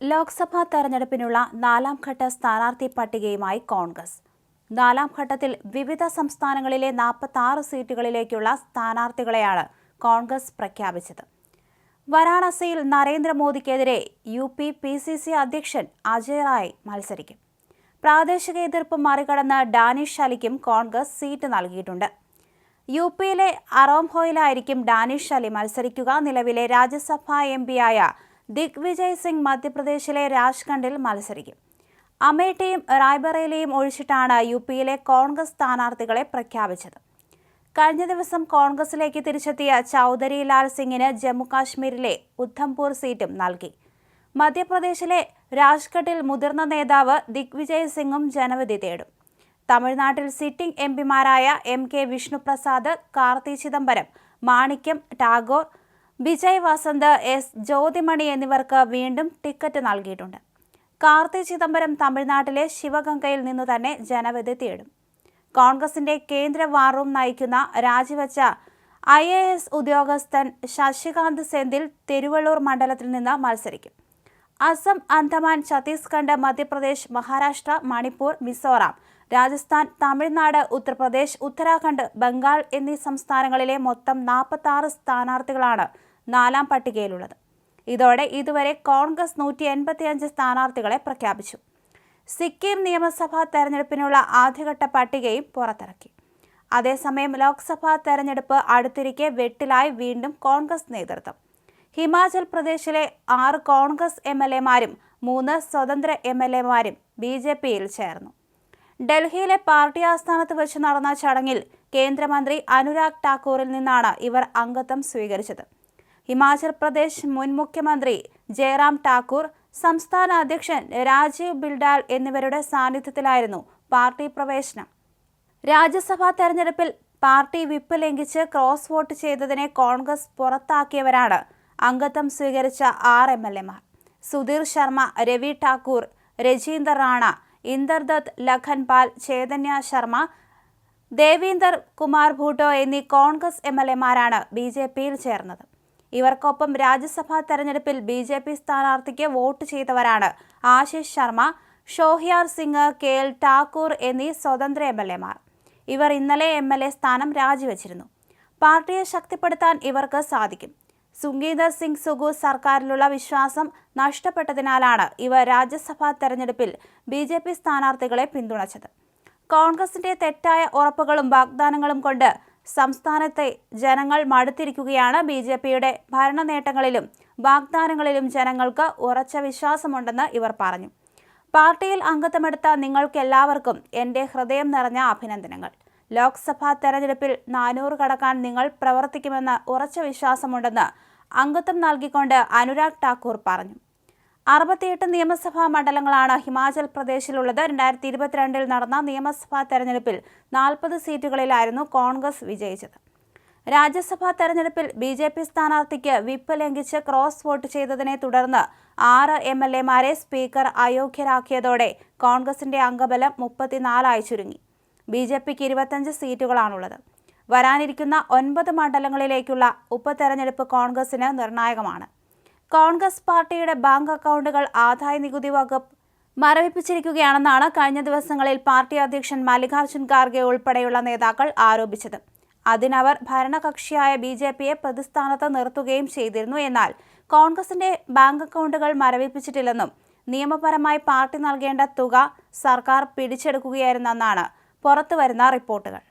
ലോക്സഭാ തെരഞ്ഞെടുപ്പിനുള്ള നാലാം ഘട്ട സ്ഥാനാർത്ഥി പട്ടികയുമായി കോൺഗ്രസ്. നാലാം ഘട്ടത്തിൽ വിവിധ സംസ്ഥാനങ്ങളിലെ നാൽപ്പത്തി സീറ്റുകളിലേക്കുള്ള സ്ഥാനാർത്ഥികളെയാണ് കോൺഗ്രസ് പ്രഖ്യാപിച്ചത്. വാരാണസിയിൽ നരേന്ദ്രമോദിക്കെതിരെ U P P C C അധ്യക്ഷൻ അജയ് റായ് മത്സരിക്കും. പ്രാദേശിക എതിർപ്പ് മറികടന്ന് ഡാനിഷ് അലിക്കും കോൺഗ്രസ് സീറ്റ് നൽകിയിട്ടുണ്ട്. യു പിയിലെ അറോംഹോയിലായിരിക്കും ഡാനിഷ് അലി മത്സരിക്കുക. നിലവിലെ രാജ്യസഭാ എം പിയായ ദിഗ്വിജയ് സിംഗ് മധ്യപ്രദേശിലെ രാജ്ഖണ്ഡിൽ മത്സരിക്കും. അമേഠിയും റായ്ബറേലിയും ഒഴിച്ചിട്ടാണ് യു പിയിലെ കോൺഗ്രസ് സ്ഥാനാർത്ഥികളെ പ്രഖ്യാപിച്ചത്. കഴിഞ്ഞ ദിവസം കോൺഗ്രസിലേക്ക് തിരിച്ചെത്തിയ ചൗധരി ലാൽ സിംഗിന് ജമ്മുകാശ്മീരിലെ ഉദ്ധംപൂർ സീറ്റും നൽകി. മധ്യപ്രദേശിലെ രാജ്ഘട്ടിൽ മുതിർന്ന നേതാവ് ദിഗ്വിജയ് സിംഗും ജനവിധി തേടും. തമിഴ്നാട്ടിൽ sitting M പിമാരായ M K Vishnuprasad Karti Chidambaram Manickam Tagore Vijay Vasant S Jothimani എന്നിവർക്ക് വീണ്ടും ടിക്കറ്റ് നൽകിയിട്ടുണ്ട്. കാർത്തി ചിദംബരം തമിഴ്നാട്ടിലെ ശിവഗംഗയിൽ നിന്ന് തന്നെ ജനവിധി തേടും. കോൺഗ്രസിന്റെ കേന്ദ്ര വാറൂം നയിക്കുന്ന രാജിവെച്ച ഐ എ എസ് ഉദ്യോഗസ്ഥൻ ശശികാന്ത് സെന്തിൽ തിരുവള്ളൂർ മണ്ഡലത്തിൽ നിന്ന് മത്സരിക്കും. അസം അന്തമാൻ ഛത്തീസ്ഗഡ് മധ്യപ്രദേശ് മഹാരാഷ്ട്ര മണിപ്പൂർ മിസോറാം രാജസ്ഥാൻ തമിഴ്നാട് ഉത്തർപ്രദേശ് ഉത്തരാഖണ്ഡ് ബംഗാൾ എന്നീ സംസ്ഥാനങ്ങളിലെ മൊത്തം നാൽപ്പത്തി ആറ് സ്ഥാനാർത്ഥികളാണ് നാലാം പട്ടികയിലുള്ളത്. ഇതോടെ ഇതുവരെ കോൺഗ്രസ് നൂറ്റി എൺപത്തിയഞ്ച് സ്ഥാനാർത്ഥികളെ പ്രഖ്യാപിച്ചു. സിക്കിം നിയമസഭാ തെരഞ്ഞെടുപ്പിനുള്ള ആദ്യഘട്ട പട്ടികയും പുറത്തിറക്കി. അതേസമയം ലോക്സഭാ തെരഞ്ഞെടുപ്പ് അടുത്തിരിക്കെ വെട്ടിലായി വീണ്ടും കോൺഗ്രസ് നേതൃത്വം. ഹിമാചൽ പ്രദേശിലെ ആറ് കോൺഗ്രസ് എം എൽ എമാരും മൂന്ന് സ്വതന്ത്ര എം എൽ എമാരും ബി ജെ പിയിൽ ചേർന്നു. ഡൽഹിയിലെ പാർട്ടി ആസ്ഥാനത്ത് വെച്ച് നടന്ന ചടങ്ങിൽ കേന്ദ്രമന്ത്രി അനുരാഗ് ടാക്കൂറിൽ നിന്നാണ് ഇവർ അംഗത്വം സ്വീകരിച്ചത്. ഹിമാചൽ പ്രദേശ് മുൻ മുഖ്യമന്ത്രി ജയറാം ടാക്കൂർ സംസ്ഥാന അധ്യക്ഷൻ രാജീവ് ബിൽഡാൽ എന്നിവരുടെ സാന്നിധ്യത്തിലായിരുന്നു പാർട്ടി പ്രവേശനം. രാജ്യസഭാ തെരഞ്ഞെടുപ്പിൽ പാർട്ടി വിപ്പ് ലംഘിച്ച് ക്രോസ് വോട്ട് ചെയ്തതിനെ കോൺഗ്രസ് പുറത്താക്കിയവരാണ് അംഗത്വം സ്വീകരിച്ച ആറ് എം എൽ എമാർ. സുധീർ ശർമ്മ രവി ഠാക്കൂർ രജീന്ദർ റാണ ഇന്ദർദത്ത് ലഖൻപാൽ ചേതന്യ ശർമ്മ ദേവീന്ദർ കുമാർ ഭൂട്ടോ എന്നീ കോൺഗ്രസ് എം എൽ എമാരാണ് ബി ജെ പിയിൽ ചേർന്നത്. ഇവർക്കൊപ്പം രാജ്യസഭാ തെരഞ്ഞെടുപ്പിൽ ബി ജെ പി സ്ഥാനാർത്ഥിക്ക് വോട്ട് ചെയ്തവരാണ് ആശിഷ് ശർമ്മ ഷോഹിയാർ സിംഗ് കെ എൽ ഠാക്കൂർ എന്നീ സ്വതന്ത്ര എം എൽ എമാർ. ഇവർ ഇന്നലെ എം എൽ എ സ്ഥാനം രാജിവെച്ചിരുന്നു. പാർട്ടിയെ ശക്തിപ്പെടുത്താൻ ഇവർക്ക് സാധിക്കും. സുംഗീന്ദർ സിംഗ് സുഗു സർക്കാരിലുള്ള വിശ്വാസം നഷ്ടപ്പെട്ടതിനാലാണ് ഇവർ രാജ്യസഭാ തെരഞ്ഞെടുപ്പിൽ ബി ജെ പി സ്ഥാനാർത്ഥികളെ പിന്തുണച്ചത്. കോൺഗ്രസിന്റെ തെറ്റായ ഉറപ്പുകളും വാഗ്ദാനങ്ങളും കൊണ്ട് സംസ്ഥാനത്തെ ജനങ്ങൾ മടുത്തിരിക്കുകയാണ് ബി ജെ പിയുടെ ഭരണ നേട്ടങ്ങളിലും വാഗ്ദാനങ്ങളിലും ജനങ്ങൾക്ക് ഉറച്ച വിശ്വാസമുണ്ടെന്ന് ഇവർ പറഞ്ഞു. പാർട്ടിയിൽ അംഗത്വമെടുത്ത നിങ്ങൾക്കെല്ലാവർക്കും എന്റെ ഹൃദയം നിറഞ്ഞ അഭിനന്ദനങ്ങൾ. ലോക്സഭാ തെരഞ്ഞെടുപ്പിൽ നാനൂറ് കടക്കാൻ നിങ്ങൾ പ്രവർത്തിക്കുമെന്ന് ഉറച്ച വിശ്വാസമുണ്ടെന്ന് അംഗത്വം നൽകിക്കൊണ്ട് അനുരാഗ് ഠാക്കൂർ പറഞ്ഞു. അറുപത്തിയെട്ട് നിയമസഭാ മണ്ഡലങ്ങളാണ് ഹിമാചൽ പ്രദേശിലുള്ളത്. രണ്ടായിരത്തി ഇരുപത്തിരണ്ടിൽ നടന്ന നിയമസഭാ തെരഞ്ഞെടുപ്പിൽ നാൽപ്പത് സീറ്റുകളിലായിരുന്നു കോൺഗ്രസ് വിജയിച്ചത്. രാജ്യസഭാ തെരഞ്ഞെടുപ്പിൽ ബി ജെ പി സ്ഥാനാർത്ഥിക്ക് വിപ്പ് ലംഘിച്ച് ക്രോസ് വോട്ട് ചെയ്തതിനെ തുടർന്ന് ആറ് എം എൽ എമാരെ സ്പീക്കർ അയോഗ്യരാക്കിയതോടെ കോൺഗ്രസിന്റെ അംഗബലം മുപ്പത്തിനാലായി ചുരുങ്ങി. ബി ജെ പിക്ക് ഇരുപത്തഞ്ച് സീറ്റുകളാണുള്ളത്. വരാനിരിക്കുന്ന ഒൻപത് മണ്ഡലങ്ങളിലേക്കുള്ള ഉപതെരഞ്ഞെടുപ്പ് കോൺഗ്രസിന് നിർണായകമാണ്. കോൺഗ്രസ് പാർട്ടിയുടെ ബാങ്ക് അക്കൗണ്ടുകൾ ആദായ നികുതി വകുപ്പ് മരവിപ്പിച്ചിരിക്കുകയാണെന്നാണ് കഴിഞ്ഞ ദിവസങ്ങളിൽ പാർട്ടി അധ്യക്ഷൻ മല്ലികാർജുൻ ഖാർഗെ ഉൾപ്പെടെയുള്ള നേതാക്കൾ ആരോപിച്ചത്. അതിനവർ ഭരണകക്ഷിയായ ബി ജെ പിയെ പ്രതിസ്ഥാനത്ത് നിർത്തുകയും ചെയ്തിരുന്നു. എന്നാൽ കോൺഗ്രസിന്റെ ബാങ്ക് അക്കൗണ്ടുകൾ മരവിപ്പിച്ചിട്ടില്ലെന്നും നിയമപരമായി പാർട്ടി നൽകേണ്ട തുക സർക്കാർ പിടിച്ചെടുക്കുകയായിരുന്നെന്നാണ് പുറത്തുവരുന്ന റിപ്പോർട്ടുകൾ.